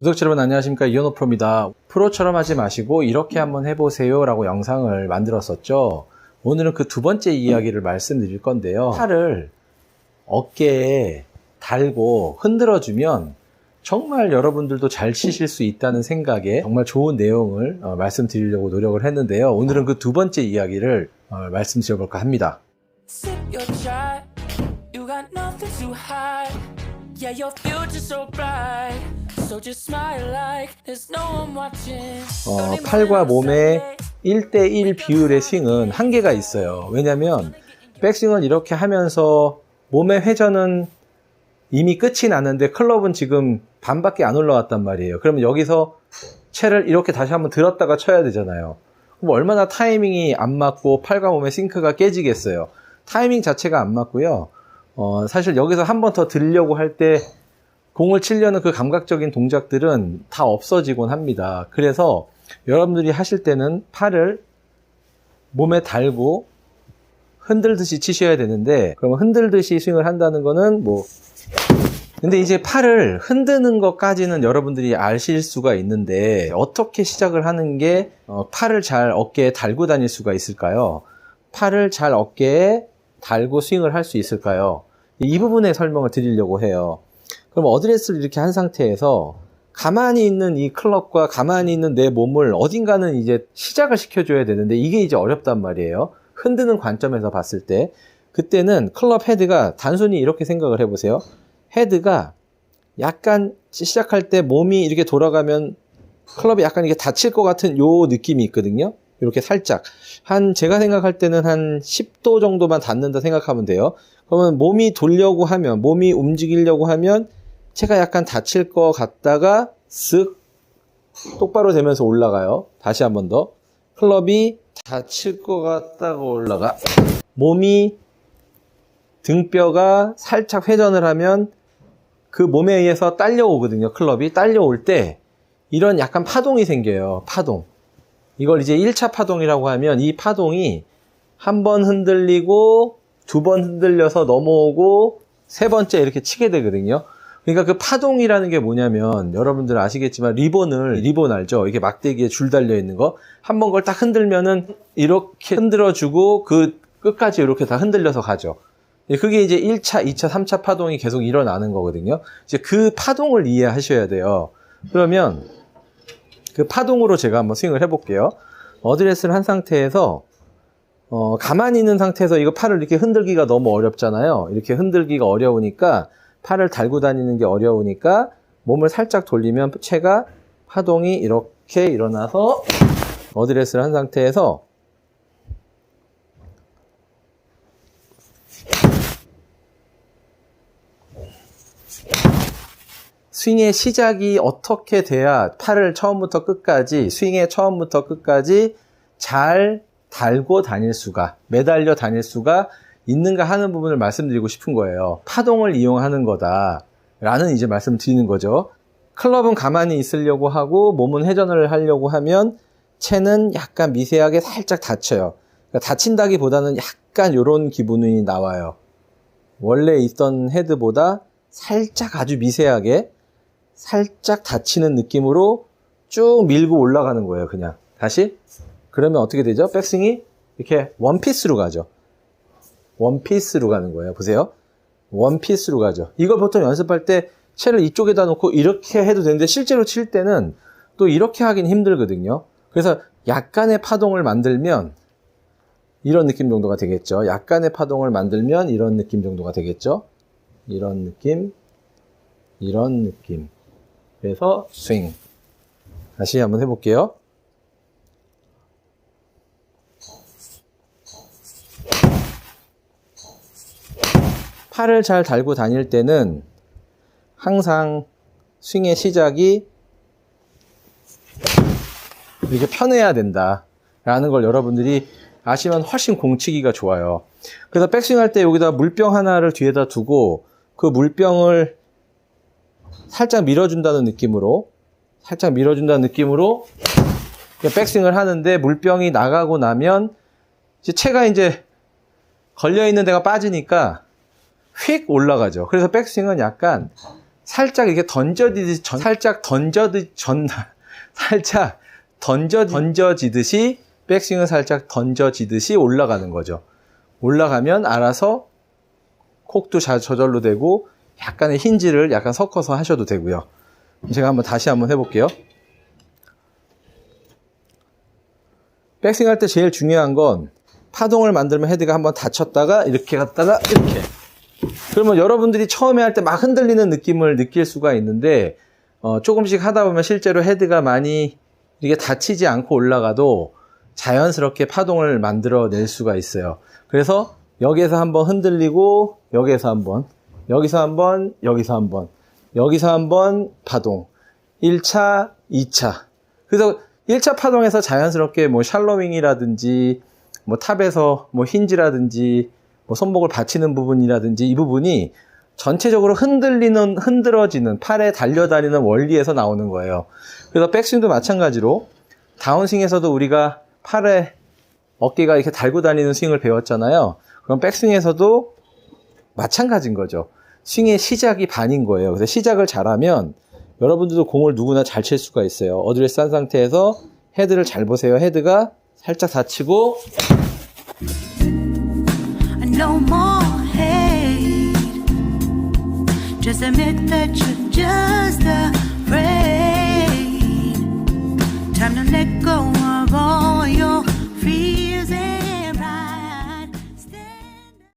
구독자 여러분 안녕하십니까 이현호 프로입니다. 프로처럼 하지 마시고 이렇게 한번 해보세요 라고 영상을 만들었었죠. 오늘은 그 두 번째 이야기를 말씀드릴 건데요. 팔을 어깨에 달고 흔들어 주면 정말 여러분들도 잘 치실 수 있다는 생각에 정말 좋은 내용을 어, 말씀드리려고 노력을 했는데요. 오늘은 그 두 번째 이야기를 어, 말씀드려 볼까 합니다. 어, 팔과 몸의 1대1 비율의 스윙은 한계가 있어요. 왜냐면 백스윙을 이렇게 하면서 몸의 회전은 이미 끝이 났는데 클럽은 지금 반밖에 안 올라왔단 말이에요. 그러면 여기서 채를 이렇게 다시 한번 들었다가 쳐야 되잖아요. 그럼 얼마나 타이밍이 안 맞고 팔과 몸의 싱크가 깨지겠어요. 타이밍 자체가 안 맞고요. 어, 사실 여기서 한 번 더 들려고 할 때 공을 치려는 그 감각적인 동작들은 다 없어지곤 합니다. 그래서 여러분들이 하실 때는 팔을 몸에 달고 흔들듯이 치셔야 되는데 그러면 흔들듯이 스윙을 한다는 거는 뭐 근데 이제 팔을 흔드는 것까지는 여러분들이 아실 수가 있는데 어떻게 시작을 하는 게 어, 팔을 잘 어깨에 달고 다닐 수가 있을까요? 팔을 잘 어깨에 달고 스윙을 할 수 있을까요? 이 부분에 설명을 드리려고 해요. 그럼 어드레스를 이렇게 한 상태에서 가만히 있는 이 클럽과 가만히 있는 내 몸을 어딘가는 이제 시작을 시켜줘야 되는데 이게 이제 어렵단 말이에요. 흔드는 관점에서 봤을 때. 그때는 클럽 헤드가 단순히 이렇게 생각을 해보세요. 헤드가 약간 시작할 때 몸이 이렇게 돌아가면 클럽이 약간 이게 다칠 것 같은 요 느낌이 있거든요. 이렇게 살짝. 한, 제가 생각할 때는 한 10도 정도만 닿는다 생각하면 돼요. 그러면 몸이 돌려고 하면, 몸이 움직이려고 하면, 채가 약간 다칠 것 같다가, 쓱, 똑바로 되면서 올라가요. 다시 한 번 더. 클럽이 다칠 것 같다가 올라가. 몸이, 등뼈가 살짝 회전을 하면, 그 몸에 의해서 딸려오거든요. 클럽이. 딸려올 때, 이런 약간 파동이 생겨요. 파동. 이걸 이제 1차 파동이라고 하면 이 파동이 한 번 흔들리고 두 번 흔들려서 넘어오고 세 번째 이렇게 치게 되거든요. 그러니까 그 파동이라는 게 뭐냐면 여러분들 아시겠지만 리본을 리본 알죠? 이게 막대기에 줄 달려 있는 거. 한번 그걸 딱 흔들면은 이렇게 흔들어 주고 그 끝까지 이렇게 다 흔들려서 가죠. 그게 이제 1차, 2차, 3차 파동이 계속 일어나는 거거든요. 이제 그 파동을 이해하셔야 돼요. 그러면 그 파동으로 제가 한번 스윙을 해볼게요. 어드레스를 한 상태에서 어, 가만히 있는 상태에서 이거 팔을 이렇게 흔들기가 너무 어렵잖아요. 이렇게 흔들기가 어려우니까 팔을 달고 다니는 게 어려우니까 몸을 살짝 돌리면 채가 파동이 이렇게 일어나서 어드레스를 한 상태에서 스윙의 시작이 어떻게 돼야 팔을 처음부터 끝까지, 스윙의 처음부터 끝까지 잘 달고 다닐 수가, 매달려 다닐 수가 있는가 하는 부분을 말씀드리고 싶은 거예요. 파동을 이용하는 거다. 라는 이제 말씀 드리는 거죠. 클럽은 가만히 있으려고 하고 몸은 회전을 하려고 하면 채는 약간 미세하게 살짝 다쳐요. 그러니까 다친다기보다는 약간 이런 기분이 나와요. 원래 있던 헤드보다 살짝 아주 미세하게 살짝 닫히는 느낌으로 쭉 밀고 올라가는 거예요, 그냥. 다시. 그러면 어떻게 되죠? 백스윙이 이렇게 원피스로 가죠. 원피스로 가는 거예요. 보세요. 원피스로 가죠. 이걸 보통 연습할 때 채를 이쪽에다 놓고 이렇게 해도 되는데 실제로 칠 때는 또 이렇게 하긴 힘들거든요. 그래서 약간의 파동을 만들면 이런 느낌 정도가 되겠죠. 약간의 파동을 만들면 이런 느낌 정도가 되겠죠. 이런 느낌, 이런 느낌. 그래서 스윙. 다시 한번 해볼게요. 팔을 잘 달고 다닐 때는 항상 스윙의 시작이 이렇게 편해야 된다. 라는 걸 여러분들이 아시면 훨씬 공치기가 좋아요. 그래서 백스윙 할 때 여기다 물병 하나를 뒤에다 두고 그 물병을 살짝 밀어준다는 느낌으로 살짝 밀어준다는 느낌으로 백스윙을 하는데 물병이 나가고 나면 이제 채가 이제 걸려 있는 데가 빠지니까 휙 올라가죠. 그래서 백스윙은 약간 살짝 이렇게 던져지듯이 전- 살짝 던져듯 전 살짝 던져 던져지듯이 백스윙은 살짝 던져지듯이 올라가는 거죠. 올라가면 알아서 콕도 자- 저절로 되고 약간의 힌지를 약간 섞어서 하셔도 되고요. 제가 한번 다시 한번 해볼게요. 백스윙 할 때 제일 중요한 건 파동을 만들면 헤드가 한번 닫혔다가 이렇게 갔다가 이렇게. 그러면 여러분들이 처음에 할 때 막 흔들리는 느낌을 느낄 수가 있는데 어, 조금씩 하다 보면 실제로 헤드가 많이 이게 닫히지 않고 올라가도 자연스럽게 파동을 만들어 낼 수가 있어요. 그래서 여기에서 한번 흔들리고 여기에서 한번 여기서 한번 여기서 한번 여기서 한번 파동 1차, 2차 그래서 1차 파동에서 자연스럽게 뭐 샬로윙이라든지 뭐 탑에서 뭐 힌지라든지 뭐 손목을 받치는 부분이라든지 이 부분이 전체적으로 흔들리는 흔들어지는 팔에 달려다니는 원리에서 나오는 거예요. 그래서 백스윙도 마찬가지로 다운스윙에서도 우리가 팔에 어깨가 이렇게 달고 다니는 스윙을 배웠잖아요. 그럼 백스윙에서도 마찬가지인 거죠. 스윙의 시작이 반인 거예요. 그래서 시작을 잘하면 여러분들도 공을 누구나 잘 칠 수가 있어요. 어드레스 한 상태에서 헤드를 잘 보세요. 헤드가 살짝 닫히고 no more hate. Just admit that you're just afraid. Time to let go of all your fears.